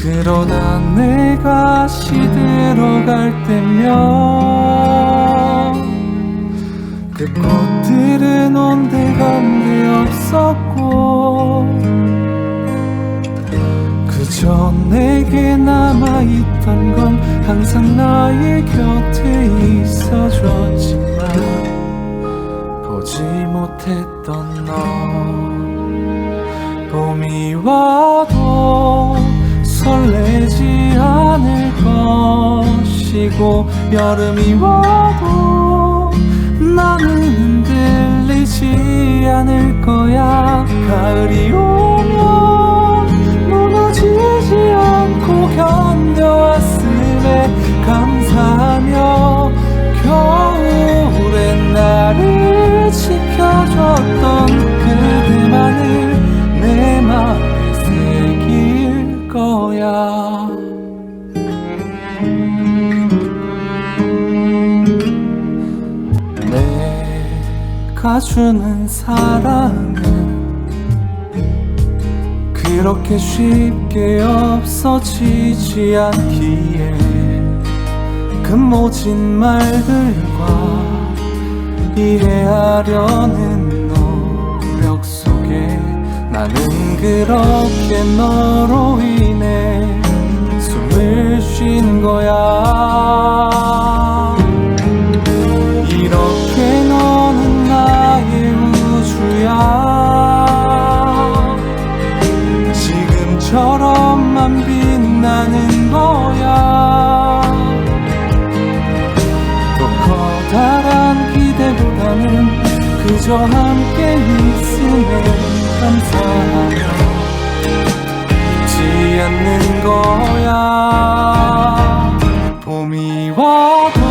그러나 내가 시들어갈 때면 그 꽃들은 온데간데 없었고 그저 내게 남아있던 건 항상 나의 곁에 있어줬지 것이고 여름이 와도 나는 흔들리지 않을 거야. 가을이 오 가 주는 사랑은 그렇게 쉽게 없어지지 않기에 그 모진 말들과 이해하려는 노력 속에 나는 그렇게 너로 인해 숨을 쉰 거야 지금처럼만 빛나는 거야. 또 커다란 기대보다는 그저 함께 있음에 감사하며 잊지 않는 거야. 봄이 와도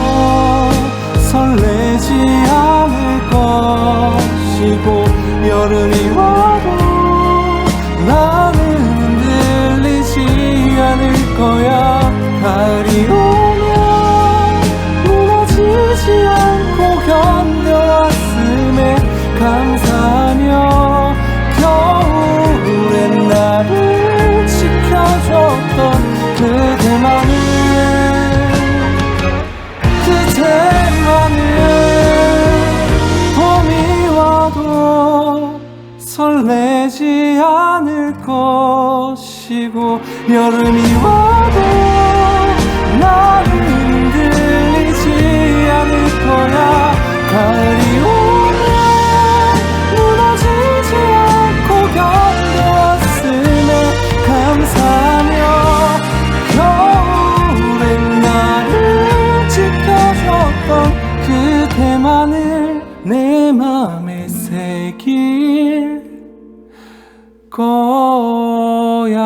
설레지 않을 것이고 여름이 와도 나 일 거야.